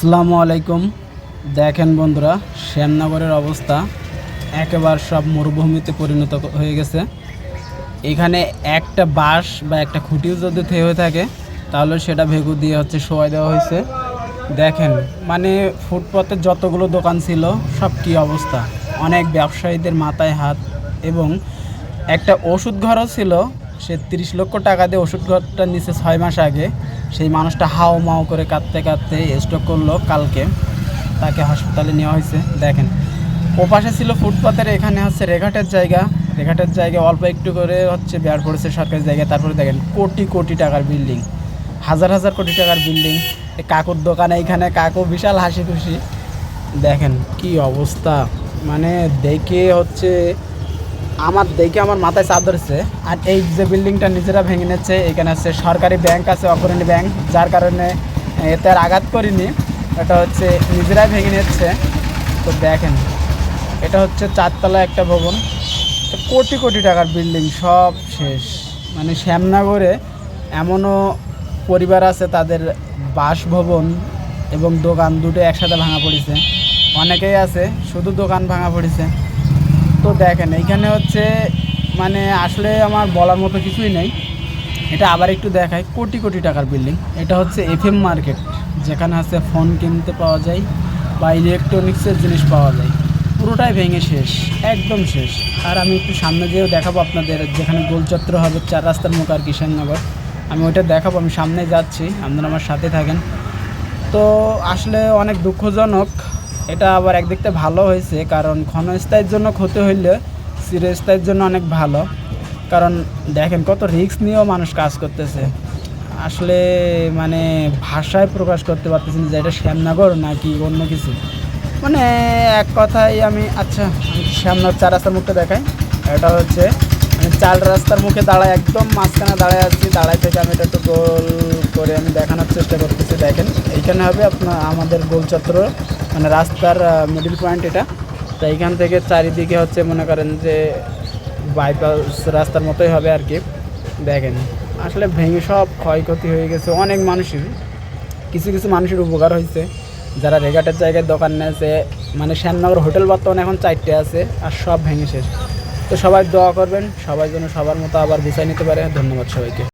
আসসালামু আলাইকুম। দেখেন বন্ধুরা, শ্যামনগরের অবস্থা একেবারে সব মরুভূমিতে পরিণত হয়ে গেছে। এখানে একটা বাঁশ বা একটা খুঁটিও যদি থেকে হয়ে থাকে, তাহলে সেটা ভেগু দিয়ে হচ্ছে শোয়াই দেওয়া হয়েছে। দেখেন মানে ফুটপাতে যতগুলো দোকান ছিল, সব কি অবস্থা? অনেক ব্যবসায়ীদের মাথায় হাত এবং একটা ওষুধ ঘরও ছিল সে তিরিশ লক্ষ টাকা দিয়ে ওষুধ ঘরটা নিচে ছয় মাস আগে। সেই মানুষটা হাও মাও করে কাঁদতে কাঁদতে স্ট্রোক করল কালকে। তাকে হাসপাতালে নেওয়া হয়েছে। দেখেন, ওপাশে ছিল ফুটপাতের, এখানে হচ্ছে রেঘাটের জায়গা। রেঘাটের জায়গায় অল্প একটু করে হচ্ছে বের পড়েছে সরকারি জায়গায়। তারপরে দেখেন, কোটি কোটি টাকার বিল্ডিং হাজার হাজার কোটি টাকার বিল্ডিং কাকুর দোকানে এইখানে কাকু বিশাল হাসি খুশি। দেখেন কি অবস্থা। মানে দেখে হচ্ছে আমার দেখে আমার মাথায় চাপ ধরেছে। আর এই যে বিল্ডিংটা নিজেরা ভেঙে নিচ্ছে এখানে আছে সরকারি ব্যাংক, আছে অগ্রণী ব্যাংক, যার কারণে এতে আর আঘাত করিনি। এটা হচ্ছে নিজেরাই ভেঙে নিচ্ছে তো দেখেন, এটা হচ্ছে চারতলা একটা ভবন। কোটি কোটি টাকার বিল্ডিং, সব শেষ। মানে শ্যামনগরে এমনও পরিবার আছে, তাদের বাসভবন এবং দোকান দুটো একসাথে ভাঙা পড়েছে। অনেকেই আছে, শুধু দোকান ভাঙা পড়েছে। দেখেন, এইখানে হচ্ছে মানে আসলে আমার বলার মতো কিছুই নেই। এটা আবার একটু দেখায় কোটি কোটি টাকার বিল্ডিং। এটা হচ্ছে এফএম মার্কেট, যেখানে আছে ফোন কিনতে পাওয়া যায় বা ইলেকট্রনিক্সের জিনিস পাওয়া যায়। পুরোটাই ভেঙে শেষ, একদম শেষ। আর আমি একটু সামনে যেয়েও দেখাবো আপনাদের, যেখানে গোলচত্র হবে চার রাস্তার মুখ আর কিষাননগর। আমি ওইটা দেখাবো, আমি সামনে যাচ্ছি, আপনারা আমার সাথে থাকেন। তো আসলে অনেক দুঃখজনক এটা আবার একদিকটা ভালো হয়েছে, কারণ ক্ষণস্থায়ীর জন্য ক্ষতি হইলে চিরস্থায়ীর জন্য অনেক ভালো। কারণ দেখেন কত রিস্ক নিয়েও মানুষ কাজ করতেছে। আসলে মানে ভাষায় প্রকাশ করতে পারতেছি না যে এটা শ্যামনগর নাকি অন্য কিছু। মানে এক কথায় আমি আচ্ছা শ্যামনগর চার রাস্তার মুখে দেখাই। এটা হচ্ছে, আমি চার রাস্তার মুখে দাঁড়ায় একদম মাঝখানে দাঁড়ায় আছি। দাঁড়াই থেকে আমি এটা একটু গোল করে আমি দেখানোর চেষ্টা করতেছি। দেখেন, এইখানে হবে আপনার আমাদের গোল গোলচত্র মানে রাস্তার মিডিল পয়েন্ট এটা। তো এইখান থেকে চারিদিকে হচ্ছে মনে করেন যে বাইপাস রাস্তার মতোই হবে আর কি। দেখেন, আসলে ভেঙে সব ক্ষয়ক্ষতি হয়ে গেছে অনেক মানুষের। কিছু কিছু মানুষের উপকার হয়েছে। যারা রেগাটের জায়গায় দোকান নিয়েছে মানে শ্যামনগর হোটেল বর্তমানে এখন চারটে আছে আর সব ভেঙে শেষ। তো সবাই দোয়া করবেন, সবাই যেন সবার মতো আবার গুছাই নিতে পারে। ধন্যবাদ সবাইকে।